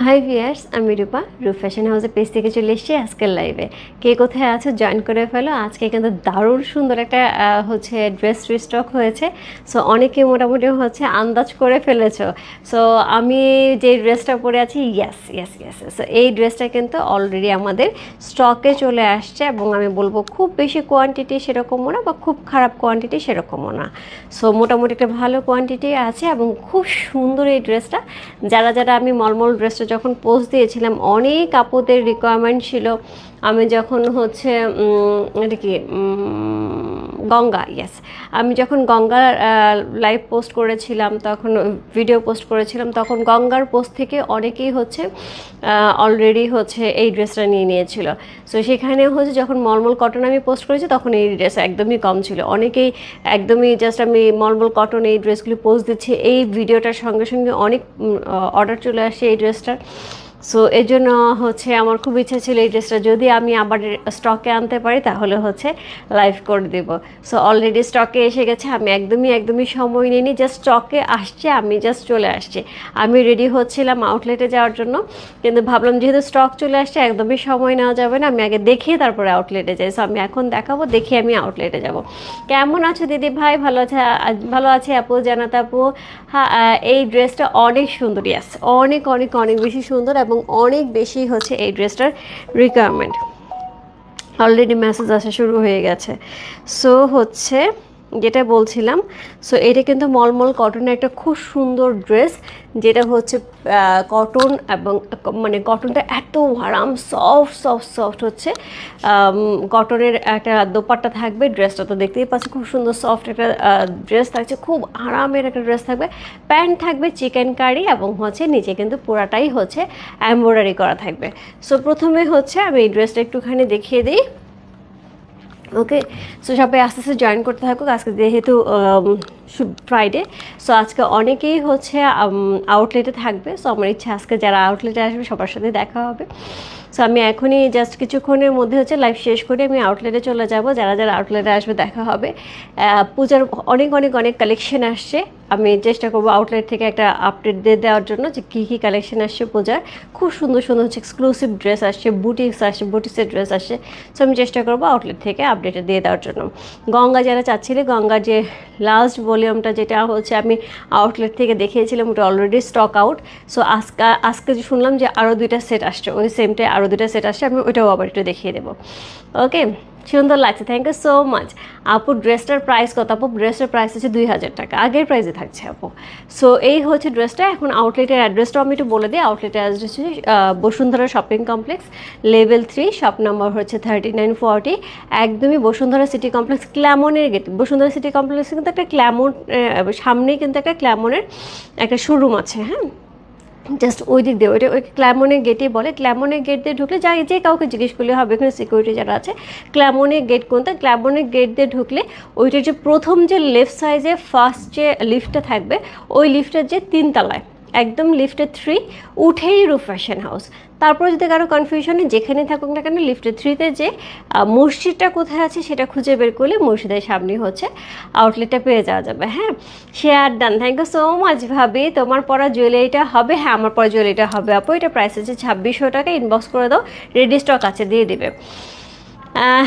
High viewers আমি রূপা রূপ fashion হাউসের পেজ থেকে চলে এসেছি আজকের লাইভে কে কোথায় আছো জয়েন করে ফেলো। আজকে কিন্তু দারুণ সুন্দর একটা হচ্ছে ড্রেস রিস্টক হয়েছে। সো অনেকে মোটামুটি হচ্ছে আন্দাজ করে ফেলেছো। সো আমি যে ড্রেসটা পরে আছি ইয়াস ইয়াস ইয়াস সো এই ড্রেসটা কিন্তু অলরেডি আমাদের স্টকে চলে আসছে এবং আমি বলব খুব বেশি কোয়ান্টিটি সেরকমও না বা খুব খারাপ কোয়ান্টিটি সেরকমও না। সো মোটামুটি একটা ভালো কোয়ান্টিটি আছে এবং খুব সুন্দর এই ড্রেসটা যারা যারা আমি মলমল ড্রেসটা যখন পোস্ট দিয়েছিলাম অনেক আপুদের রিকোয়ারমেন্ট ছিল। আমি যখন হচ্ছে এটা কি গঙ্গা ইয়েস আমি যখন গঙ্গার লাইভ পোস্ট করেছিলাম, তখন ভিডিও পোস্ট করেছিলাম, তখন গঙ্গার পোস্ট থেকে অনেকেই হচ্ছে অলরেডি হচ্ছে এই ড্রেসটা নিয়ে নিয়েছিল। সো সেখানে হচ্ছে যখন মলমল কটন আমি পোস্ট করেছি, তখন এই ড্রেস একদমই কম ছিল। অনেকেই একদমই জাস্ট আমি মলমল কটন এই ড্রেসগুলি পোস্ট দিচ্ছি। এই ভিডিওটার সঙ্গে সঙ্গে অনেক অর্ডার চলে আসে এই ড্রেসটার সো এর জন্য হচ্ছে আমার খুব ইচ্ছা ছিল এই ড্রেসটা। যদি আমি আবার স্টকে আনতে পারি, তাহলে হচ্ছে লাইভ করে দেব। সো অলরেডি স্টকে এসে গেছে। আমি একদমই একদমই সময় নিইনি। জাস্ট স্টকে আসছে, আমি জাস্ট চলে আসছি। আমি রেডি হচ্ছিলাম আউটলেটে যাওয়ার জন্য। কিন্তু ভাবলাম, যেহেতু স্টক চলে আসছে, একদমই সময় নেওয়া যাবে না। আমি আগে দেখিয়ে তারপরে আউটলেটে যাই। সো আমি এখন দেখাবো, দেখি আমি আউটলেটে যাব। কেমন আছো দিদি ভাই? ভালো আছে? ভালো আছে আপু, জানাত আপু। হ্যাঁ এই ড্রেসটা অনেক সুন্দর ইয়াস অনেক অনেক অনেক বেশি সুন্দর এবং অনেক বেশি হচ্ছে এই ড্রেসটার রিকোয়ারমেন্ট অলরেডি মেসেজ আসা শুরু হয়ে গেছে। সো হচ্ছে যেটা বলছিলাম। সো এটা কিন্তু মলমল কটনের একটা খুব সুন্দর ড্রেস যেটা হচ্ছে কটন এবং মানে কটনটা এত আরাম সফট সফট সফট হচ্ছে। কটনের একটা দোপাট্টা থাকবে ড্রেসটা তো দেখতেই পাচ্ছি, খুব সুন্দর সফট একটা ড্রেস থাকছে, খুব আরামের একটা ড্রেস থাকবে। প্যান্ট থাকবে চিকেন কারি এবং হচ্ছে নিচে কিন্তু পুরাটাই হচ্ছে এমব্রয়ডারি করা থাকবে। সো প্রথমে হচ্ছে আমি এই ড্রেসটা একটুখানি দেখিয়ে দিই। ওকে? সো সবাই আস্তে আস্তে জয়েন করতে থাকুক। আজকে যেহেতু ফ্রাইডে সো আজকে অনেকেই হচ্ছে আউটলেটে থাকবে। সো আমার ইচ্ছা আজকে যারা আউটলেটে আসবে, সবার সাথে দেখা হবে। সো আমি এখনই জাস্ট কিছুক্ষণের মধ্যে হচ্ছে লাইভ শেষ করে আমি আউটলেটে চলে যাব। যারা যারা আউটলেটে আসবে, দেখা হবে। পূজার অনেক অনেক অনেক কালেকশন আসছে। আমি চেষ্টা করব আউটলেট থেকে একটা আপডেট দিয়ে দেওয়ার জন্য যে কী কী কালেকশন আসছে পূজার। খুব সুন্দর সুন্দর হচ্ছে এক্সক্লুসিভ ড্রেস আসছে বুটিক্স আসছে বুটিক্সের ড্রেস আসছে। সো আমি চেষ্টা করব আউটলেট থেকে আপডেট দিয়ে দেওয়ার জন্য। গঙ্গা যারা চাচ্ছিলে, গঙ্গার যে লাস্ট ভলিউমটা যেটা হচ্ছে, আমি আউটলেট থেকে দেখিয়েছিলাম, ওটা অলরেডি স্টক আউট সো আজকে আজকে যে শুনলাম যে আরও দুইটা সেট আসছে, ওই সেমটাই আরও দুইটা সেট আসছে, আমি ওইটাও আবার একটু দেখিয়ে দেবো। ওকে সুন্দর লাগছে থ্যাংক ইউ সো মাচ আপু ড্রেসটার প্রাইস কত? আপু ড্রেসটার প্রাইস হচ্ছে দুই হাজার টাকা, আগের প্রাইসে থাকছে আপু। সো এই হচ্ছে ড্রেসটা এখন আউটলেটের অ্যাড্রেসটাও আমি একটু বলে দিই। আউটলেটের অ্যাড্রেস হচ্ছে Bashundhara shopping complex level three shop number হচ্ছে থার্টি নাইন ফর্টি একদমই বসুন্ধরা সিটি কমপ্লেক্স ক্ল্যামনের গেট বসুন্ধরা সিটি কমপ্লেক্সে কিন্তু একটা ক্ল্যামন সামনেই কিন্তু একটা ক্ল্যামনের একটা শোরুম আছে হ্যাঁ? জাস্ট ওই দিক দিয়ে, ওইটা ওই ক্ল্যামনের গেটে বলে। ক্ল্যামনের গেট দিয়ে ঢুকলে যাই যে কাউকে জিজ্ঞেস করলে হবে। এখানে সিকিউরিটি যারা আছে ক্ল্যামনের গেট কোনটা? ক্ল্যামনের গেট দিয়ে ঢুকলে ওইটার যে প্রথম যে লেফট সাইজে ফার্স্ট যে লিফটটা থাকবে, ওই লিফটটার যে তিনতলায়। একদম লিফটে থ্রি উঠেই রূপ ফ্যাশন হাউস তারপরে যদি কারও কনফিউশনে যেখানে থাকুক না কেন লিফটে থ্রিতে যে মসজিদটা কোথায় আছে, সেটা খুঁজে বের করলে মসজিদের সামনে হচ্ছে আউটলেটটা পেয়ে যাওয়া যাবে হ্যাঁ? Share done thank you so much ভাবি। তোমার পরা জুয়েলারিটা হবে হ্যাঁ আমার পরা জুয়েলারিটা হবে। আপু, এটা প্রাইস আছে ছাব্বিশশো টাকা ইনবক্স করে দাও রেডি স্টক আছে, দিয়ে দিবে। আহ,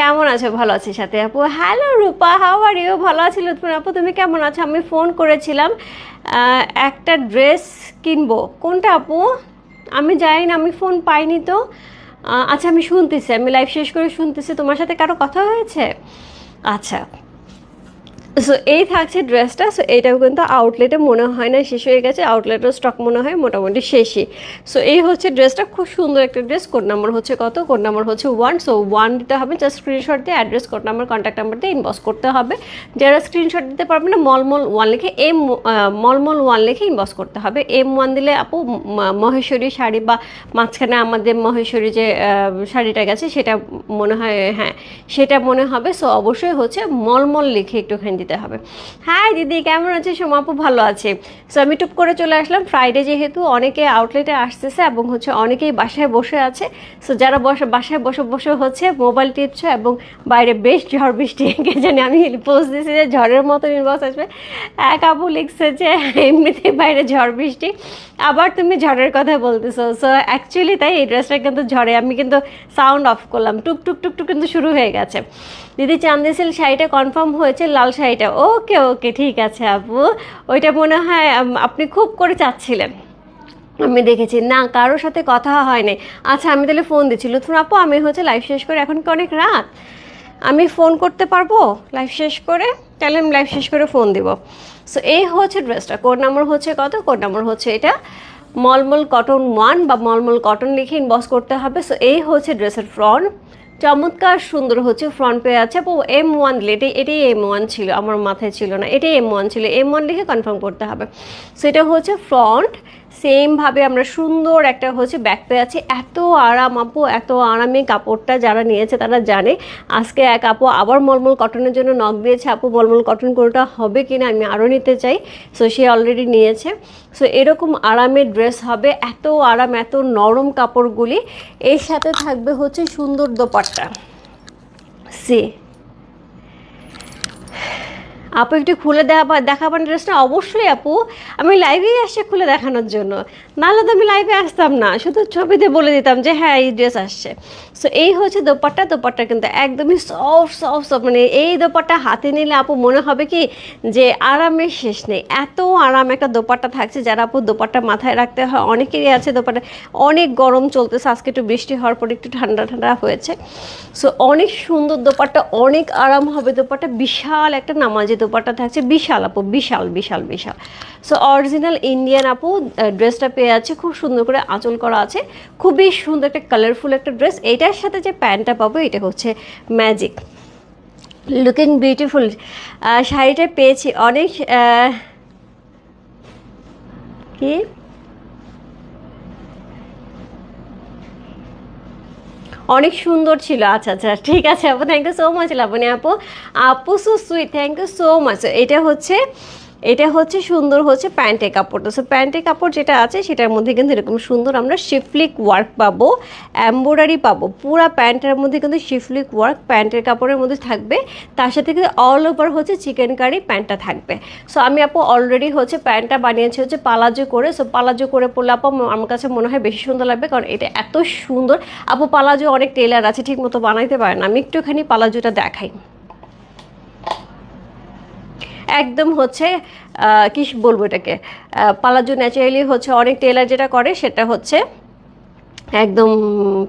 কেমন আছো? ভালো আছি সাথে আপু। Hello Rupa how are you ভালো আছি লুৎফুন আপু তুমি কেমন আছো? আমি ফোন করেছিলাম একটা ড্রেস কিনবো। কোনটা আপু? আমি যাই না আমি ফোন পাইনি তো। আচ্ছা আমি শুনতেছি আমি লাইভ শেষ করে শুনতেছি। তোমার সাথে কারও কথা হয়েছে? আচ্ছা সো এই থাকছে ড্রেসটা। সো এটাও কিন্তু আউটলেটে মনে হয় না শেষ হয়ে গেছে। আউটলেটের স্টক মনে হয় মোটামুটি শেষই। সো এই হচ্ছে ড্রেসটা। খুব সুন্দর একটা ড্রেস। কোড নাম্বার হচ্ছে কত? কোড নাম্বার হচ্ছে ওয়ান সো ওয়ান দিতে হবে। জাস্ট স্ক্রিনশট দিয়ে address code number contact number দিয়ে ইনবক্স করতে হবে। যারা স্ক্রিনশট দিতে পারবে না মলমল ওয়ান লিখে এম মলমল ওয়ান লিখে ইনবক্স করতে হবে। এম ওয়ান দিলে আপু মহেশ্বরী শাড়ি বা মাঝখানে আমাদের মহেশ্বরী যে শাড়িটা গেছে, সেটা মনে হয় হ্যাঁ সেটা মনে হবে। সো অবশ্যই হচ্ছে মলমল লিখে একটুখানি দিতে হবে। হ্যাঁ দিদি, কেমন আছে? সোমাপু ভালো আছে। সো আমি টুপ করে চলে আসলাম। ফ্রাইডে যেহেতু অনেকে আউটলেটে আসতেছে এবং হচ্ছে অনেকেই বাসায় বসে আছে। সো যারা বসে, বাসায় বসে বসে হচ্ছে মোবাইল টিপছে এবং বাইরে বেশ ঝড় বৃষ্টি, কে জানি আমি পোস্ট দিয়েছি যে ঝড়ের মতো ইনবক্স আসবে। এক আপু লিখছে যে, এমনিতেই বাইরে ঝড় বৃষ্টি, আবার তুমি ঝড়ের কথা বলতেছো। সো অ্যাকচুয়ালি তাই এই ড্রেসটা কিন্তু ঝড়ে। আমি কিন্তু সাউন্ড অফ করলাম। টুক টুক টুক টুক কিন্তু শুরু হয়ে গেছে। দিদি চান্দিসিল শাড়িটা কনফার্ম হয়েছে, লাল শাড়িটা। ওকে ওকে ঠিক আছে আপু। ওইটা মনে হয় আপনি খুব করে চাচ্ছিলেন। আমি দেখেছি। না, কারোর সাথে কথা হয়নি। আচ্ছা আমি তাহলে ফোন দিচ্ছি। লুথুন আপু, আমি হচ্ছে লাইভ শেষ করে এখন কি অনেক রাত? আমি ফোন করতে পারব? লাইভ শেষ করে? তাহলে আমি লাইভ শেষ করে ফোন দিব। সো এই হচ্ছে ড্রেসটা কোড নাম্বার হচ্ছে কত? কোড নাম্বার হচ্ছে এটা। মলমল কটন ওয়ান বা মলমল কটন লিখে ইনবক্স করতে হবে। সো এই হচ্ছে ড্রেসের ফ্রন্ট চমৎকার সুন্দর হচ্ছে ফ্রন্ট পেয়ে আছে আপু এম ওয়ান লেটে এটাই এম ওয়ান ছিল, আমার মাথায় ছিল না, এটাই এম ওয়ান ছিল এম ওয়ান লিখে কনফার্ম করতে হবে। সেটা হচ্ছে ফ্রন্ট সেমভাবে আমরা সুন্দর একটা হচ্ছে ব্যাক পেয়ে আছি এত আরাম আপু, এত আরামে কাপড়টা যারা নিয়েছে তারা জানে। আজকে এক আপু আবার মলমল কটনের জন্য নখ দিয়েছে। আপু, মলমল কটন কোনটা হবে কি না আমি আরও নিতে চাই। সো সে অলরেডি নিয়েছে। সো এরকম আরামের ড্রেস হবে, এত আরাম, এত নরম কাপড়গুলি। এর সাথে থাকবে হচ্ছে সুন্দর দোপাট্টা। সি আপু, একটু খুলে দেখা দেখাবেন ড্রেসটা অবশ্যই আপু। আমি লাইভেই আসছি খুলে দেখানোর জন্য। নাহলে তো আমি লাইভে আসতাম না। শুধু ছবিতে বলে দিতাম যে হ্যাঁ এই ড্রেস আসছে। সো এই হচ্ছে দোপাট্টা। দোপাট্টা কিন্তু একদমই সফট সফট সফট মানে এই দোপাট্টা হাতে নিলে আপু মনে হবে কি যে, আরামের শেষ নেই। এত আরাম একটা দোপাট্টা থাকছে যারা আপু দোপাট্টা মাথায় রাখতে হয়। অনেকেরই আছে দোপাট্টা। অনেক গরম চলতেছে। আজকে একটু বৃষ্টি হওয়ার পর একটু ঠান্ডা ঠান্ডা হয়েছে। সো অনেক সুন্দর দোপাট্টা, অনেক আরাম হবে দোপাট্টা। বিশাল একটা নামাজি দোপাট্টা থাকছে বিশাল আপু, বিশাল বিশাল বিশাল। সো অরিজিনাল ইন্ডিয়ান আপু ড্রেসটা পেয়ে আছে, খুব সুন্দর করে আঁচল করা আছে। খুবই সুন্দর একটা কালারফুল একটা ড্রেস এইটার সাথে যে প্যান্টটা পাবো, এটা হচ্ছে ম্যাজিক লুকিং বিউটিফুল শাড়িটা পেয়েছি অনেক কি? অনেক সুন্দর ছিল। আচ্ছা আচ্ছা ঠিক আছে আপু thank you so much Laboni আপু। আপু so sweet thank you so much এটা হচ্ছে এটা হচ্ছে সুন্দর হচ্ছে প্যান্টের কাপড়টা সো প্যান্টের কাপড় যেটা আছে, সেটার মধ্যে কিন্তু এরকম সুন্দর আমরা শিফলিক ওয়ার্ক পাবো, এম্ব্রয়ডারি পাবো। পুরা প্যান্টের মধ্যে কিন্তু শিফলিক ওয়ার্ক প্যান্টের কাপড়ের মধ্যে থাকবে। তার সাথে কিন্তু অল ওভার হচ্ছে চিকেন কারি প্যান্টটা থাকবে। সো আমি আপু অলরেডি হচ্ছে প্যান্টটা বানিয়েছি হচ্ছে পালাজো করে। সো পালাজো করে পরলে আপু আমার কাছে মনে হয় বেশি সুন্দর লাগবে কারণ এটা এত সুন্দর। আপু পালাজো অনেক টেলার আছে ঠিক মতো বানাইতে পারে না। আমি একটুখানি পালাজোটা দেখাই। একদম হচ্ছে কি বলব এটাকে? পালাজু ন্যাচারালি হচ্ছে অনেক টেলার যেটা করে সেটা হচ্ছে একদম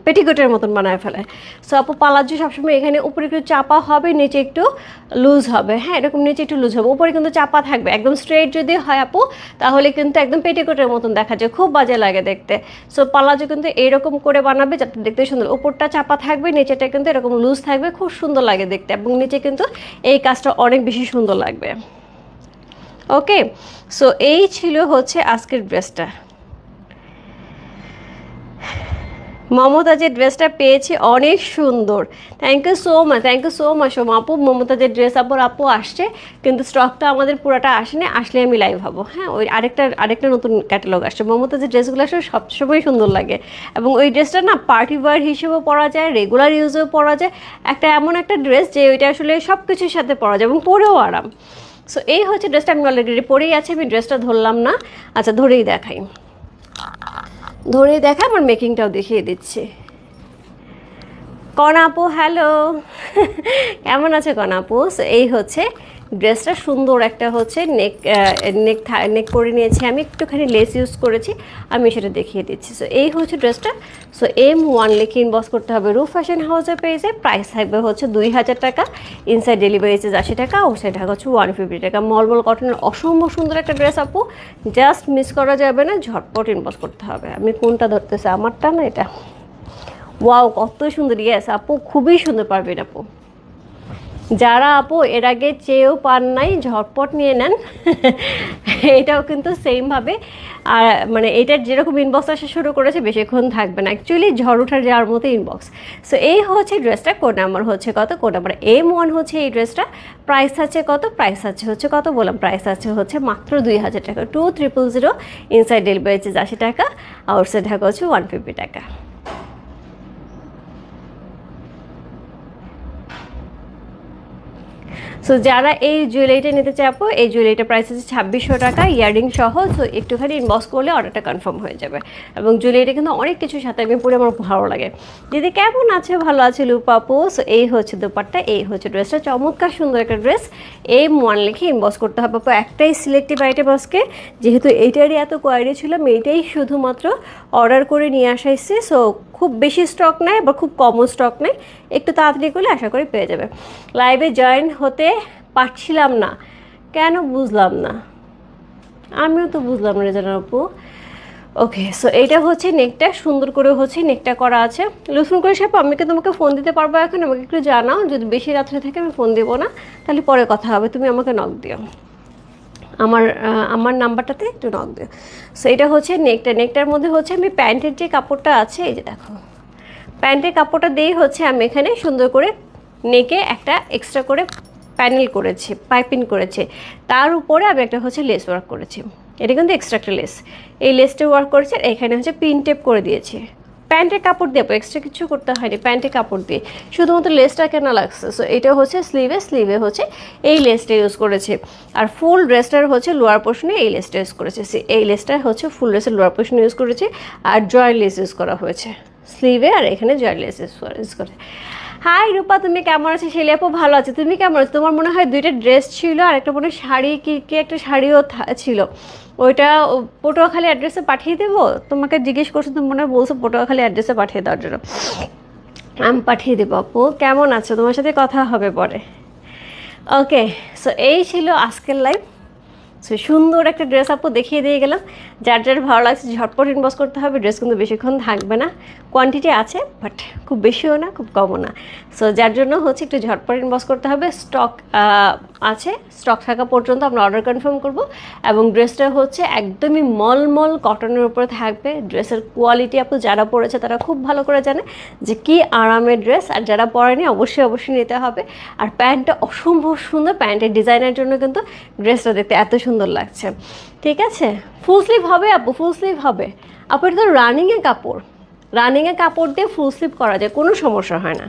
পেটিকোটের মতন বানায় ফেলে। সো আপু পালাজো সবসময় এখানে উপরে একটু চাপা হবে, নিচে একটু লুজ হবে। হ্যাঁ এরকম নিচে একটু লুজ হবে। উপরে কিন্তু চাপা থাকবে। একদম স্ট্রেট যদি হয়, আপু, তাহলে কিন্তু একদম পেটিকোটের মতন দেখা যায়। খুব বাজে লাগে দেখতে। সো পালাজো কিন্তু এরকম করে বানাবে যাতে দেখতে সুন্দর। উপরটা চাপা থাকবে, নিচেটা কিন্তু এরকম লুজ থাকবে। খুব সুন্দর লাগে দেখতে এবং নিচে কিন্তু এই কাজটা অনেক বেশি সুন্দর লাগবে। ওকে সো এই ছিল হচ্ছে আজকের ড্রেসটা মমতাজের ড্রেসটা পেয়েছি অনেক সুন্দর। Thank you so much thank you so much Som আপু। মমতাজের ড্রেস আপর আপু আসছে, কিন্তু স্টকটা আমাদের পুরোটা আসেনি, আসলে আমি লাইভ হব। হ্যাঁ ওই আরেকটা আরেকটা নতুন ক্যাটালগ আসছে। মমতাজের ড্রেসগুলো আসলে সবসময় সুন্দর লাগে। এবং ওই ড্রেসটা না পার্টি ওয়ার হিসেবেও পরা যায় রেগুলার ইউজেও পরা যায়। একটা এমন একটা ড্রেস যে ওইটা আসলে সব কিছুর সাথে পরা যায় এবং পরেও আরাম। সো এই হচ্ছে ড্রেসটা আমি অলরেডি পরেই আছি, আমি ড্রেসটা ধরলাম না। আচ্ছা ধরেই দেখাই। ধরেই দেখা আমার মেকিংটাও দেখিয়ে দিচ্ছে। কনাপু হ্যালো কেমন আছে কনাপু? এই হচ্ছে ড্রেসটা সুন্দর একটা হচ্ছে নেক নেক নেক করে নিয়েছি আমি, একটুখানি লেস ইউজ করেছি, আমি সেটা দেখিয়ে দিচ্ছি। সো এই হচ্ছে ড্রেসটা সো এম ওয়ান লিখে ইনবক্স করতে হবে? রুফ ফ্যাশন হাউসের পেজে প্রাইস থাকবে হচ্ছে দুই হাজার টাকা ইনসাইড ডেলিভারি চার্জ আশি টাকা আউটসাইড ঢাকা হচ্ছে ওয়ান ফিফটি টাকা। মলমল কটনের অসম্ভব সুন্দর একটা ড্রেস আপু। জাস্ট মিস করা যাবে না, ঝটপট ইনবক্স করতে হবে। আমি কোনটা ধরতেছি? আমারটা না এটা? ওয়াও কত সুন্দর। ইয়েস আপু, খুবই সুন্দর পারবেন আপু। যারা আপু, এর আগে চেয়েও পান নাই, ঝটপট নিয়ে নেন। এটাও কিন্তু সেমভাবে আর মানে এটার যেরকম ইনবক্স আসা শুরু করেছে, বেশিক্ষণ থাকবে না। অ্যাকচুয়ালি ঝড় ওঠার যাওয়ার মতো ইনবক্স সো এই হচ্ছে ড্রেসটা কোড নাম্বার হচ্ছে কত কোড নাম্বার এম ওয়ান হচ্ছে এই ড্রেসটা প্রাইস আছে কত প্রাইস আছে হচ্ছে কত বললাম প্রাইস আছে হচ্ছে মাত্র দুই হাজার টাকা। Two triple zero inside delivery charge আশি টাকা আউটসাইড ঢাকা হচ্ছে ওয়ান ফিফটি টাকা। সো যারা এই জুয়েলারিটা নিতে চাপো এই জুয়েলারিটা প্রাইস আছে ছাব্বিশশো টাকা ইয়ারিং সহ। সো একটুখানি ইনবক্স করলে অর্ডারটা কনফার্ম হয়ে যাবে। এবং জুয়েলারিটা কিন্তু অনেক কিছুর সাথে আমি পরে আমার ভালো লাগে। দিদি, কেমন আছে? ভালো আছে লুপাপু সো এই হচ্ছে দোপাট্টা, এই হচ্ছে ড্রেসটা চমৎকার সুন্দর একটা ড্রেস এই ওয়ান লিখে ইনবক্স করতে হবে আপু। একটাই সিলেক্টিভ আইটেম আজকে। যেহেতু এইটারই এত কোয়ারি ছিল, আমি এইটাই শুধুমাত্র অর্ডার করে নিয়ে আসাইছি। সো খুব বেশি স্টক নেয় বা খুব কমও স্টক নেই। একটু তাড়াতাড়ি করলে আশা করি পেয়ে যাবে। লাইভে জয়েন হতে পারছিলাম না। কেন বুঝলাম না। আমিও তো বুঝলাম না রেজানার আপু। ওকে সো এইটা হচ্ছে নেকটা সুন্দর করে হচ্ছে নেকটা করা আছে। লুসুন করে সাহেব আমি কি তোমাকে ফোন দিতে পারব এখন? আমাকে একটু জানাও, যদি বেশি রাত্রে থেকে আমি ফোন দেবো না। তাহলে পরে কথা হবে, তুমি আমাকে নক দিও। আমার আমার নাম্বারটাতে একটু নক দিও। সো এটা হচ্ছে নেকটা নেকটার মধ্যে হচ্ছে আমি প্যান্টের যে কাপড়টা আছে, এই যে দেখো। প্যান্টের কাপড়টা দিয়েই হচ্ছে আমি এখানে সুন্দর করে নেকে একটা এক্সট্রা করে প্যানেল করেছি পাইপিং করেছে। তার উপরে আমি একটা হচ্ছে লেস ওয়ার্ক করেছি। এটা কিন্তু এক্সট্রা একটা লেস এই লেসটা ওয়ার্ক করেছে এখানে হচ্ছে পিন টেপ করে দিয়েছি। প্যান্টের কাপড় দিয়ে এক্সট্রা কিছু করতে হয়নি, প্যান্টের কাপড় দিয়ে। শুধুমাত্র লেসটা কেন লাগছে। সো এটা হচ্ছে স্লিভে স্লিভে হচ্ছে এই লেসটা ইউজ করেছে। আর ফুল ড্রেসটার হচ্ছে লোয়ার পোর্শনে এই লেসটা ইউজ করেছে। এই লেসটা হচ্ছে ফুল ড্রেসের লোয়ার পোর্শনে ইউজ করেছে আর জয়েন্ট লেস ইউজ করা হয়েছে। স্লিভে আর এখানে জয়েন্ট লেস ইউজ করে। হাই রূপা, তুমি কেমন আছো? শেলি আপু ভালো আছে। তুমি কেমন আছো? তোমার মনে হয় দুইটা ড্রেস ছিল আর একটা মনে শাড়ি, কি কি একটা শাড়িও ছিল। ওইটা পটুয়াখালী অ্যাড্রেসে পাঠিয়ে দেবো? তোমাকে জিজ্ঞেস করছ, তুমি মনে হয় বলছো পটুয়াখালী অ্যাড্রেসে পাঠিয়ে দেওয়ার জন্য। আমি পাঠিয়ে দেবো আপু। কেমন আছো? তোমার সাথে কথা হবে পরে। ওকে সো এই ছিল আজকের লাইভ সো সুন্দর একটা ড্রেস আপু দেখিয়ে দিয়ে গেলাম। যার যার ভালো লাগছে, ঝটপট ইনবক্স করতে হবে। ড্রেস কিন্তু বেশিক্ষণ থাকবে না। কোয়ান্টিটি আছে বাট খুব বেশিও না, খুব কমও না। সো যার জন্য হচ্ছে একটু ঝটপট ইনবক্স করতে হবে। স্টক আছে। স্টক থাকা পর্যন্ত আমরা অর্ডার কনফার্ম করব। এবং ড্রেসটা হচ্ছে একদমই মলমল কটনের উপরে থাকবে। ড্রেসের কোয়ালিটি আপু যারা পরেছে, তারা খুব ভালো করে জানে যে কি আরামের ড্রেস আর যারা পরেনি, অবশ্যই অবশ্যই নিতে হবে। আর প্যান্টটা অসম্ভব সুন্দর। প্যান্টের ডিজাইনের জন্য কিন্তু ড্রেসটা দেখতে এত সুন্দর লাগছে। ঠিক আছে? ফুল স্লিভ হবে আপু ফুল স্লিভ হবে। আপু, এটা তো রানিংয়ে কাপড়। রানিংয়ে কাপড় দিয়ে ফুল স্লিভ করা যায়, কোনো সমস্যা হয় না।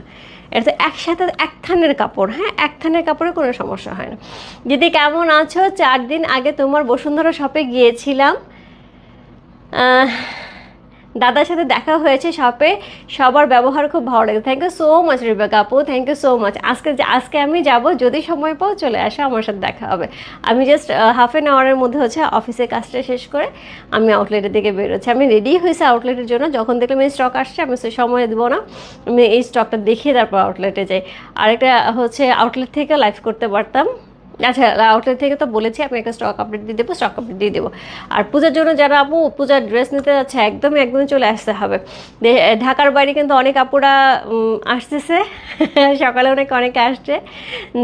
এটা একসাথে এক থানের কাপড় হ্যাঁ? এক থানের কাপড়ে কোনো সমস্যা হয় না। যদি কেমন আছো? চার দিন আগে তোমার বসুন্ধরা শপে গিয়েছিলাম। দাদার সাথে দেখা হয়েছে শপে সবার ব্যবহার খুব ভালো লাগে thank you so much Rebeka আপু। থ্যাংক ইউ সো মাচ আজকে আজকে আমি যাব, যদি সময় পাও চলে আসো, আমার সাথে দেখা হবে। আমি জাস্ট হাফ অ্যান আওয়ারের মধ্যে হচ্ছে অফিসের কাজটা শেষ করে আমি আউটলেটের দিকে বেরোচ্ছি। আমি রেডি হয়েছি আউটলেটের জন্য। যখন দেখলাম এই স্টক আসছে, আমি সে সময় দেবো না। আমি এই স্টকটা দেখিয়ে তারপর আউটলেটে যাই। আরেকটা হচ্ছে আউটলেট থেকে লাইভ করতে পারতাম। আচ্ছা আউটলেট থেকে তো বলেছি, আমি একটা স্টক আপডেট দিয়ে দেবো স্টক আপডেট দিয়ে দেবো। আর পূজার জন্য যারা আপু, পূজার ড্রেস নিতে যাচ্ছে, একদমই একদমই চলে আসতে হবে। ঢাকার বাইরে কিন্তু অনেক আপুরা আসতেছে। সকালে অনেক, অনেকে আসছে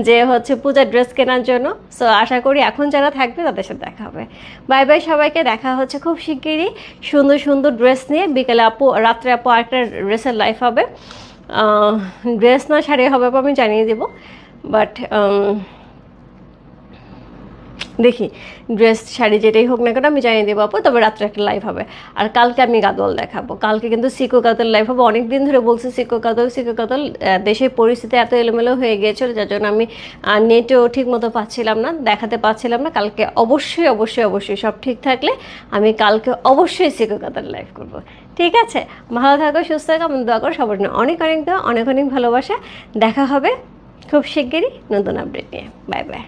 যে হচ্ছে পূজার ড্রেস কেনার জন্য। সো আশা করি এখন যারা থাকবে, তাদের সাথে দেখা হবে। বাই বাই সবাইকে, দেখা হচ্ছে খুব শিগগিরই। সুন্দর সুন্দর ড্রেস নিয়ে বিকেলে আপু, রাত্রে আপু আরেকটা ড্রেসের লাইফ হবে। ড্রেস না শাড়ি হবে আমি জানিয়ে দেবো। বাট দেখি ড্রেস শাড়ি যেটাই হোক না কেন আমি জানিয়ে দেবো আপু, তবে রাত্রে একটা লাইভ হবে। আর কালকে আমি গাদল দেখাবো। কালকে কিন্তু সিকো কাতল লাইভ হবে। অনেক দিন ধরে বলছি সিকো কাতল সিকো কাতল দেশের পরিস্থিতি এত এলোমেলো হয়ে গিয়েছিল, যার জন্য আমি নেটেও ঠিক মতো পাচ্ছিলাম না, দেখাতে পাচ্ছিলাম না। কালকে অবশ্যই অবশ্যই অবশ্যই সব ঠিক থাকলে আমি কালকে অবশ্যই সিকো কাতল লাইভ করব। ঠিক আছে? ভালো থাকো, সুস্থ থাকো আমি দোয়া করো, সবার জন্য অনেক অনেক দোয়া, অনেক অনেক ভালোবাসা। দেখা হবে খুব শিগগিরই নতুন আপডেট নিয়ে। Bye bye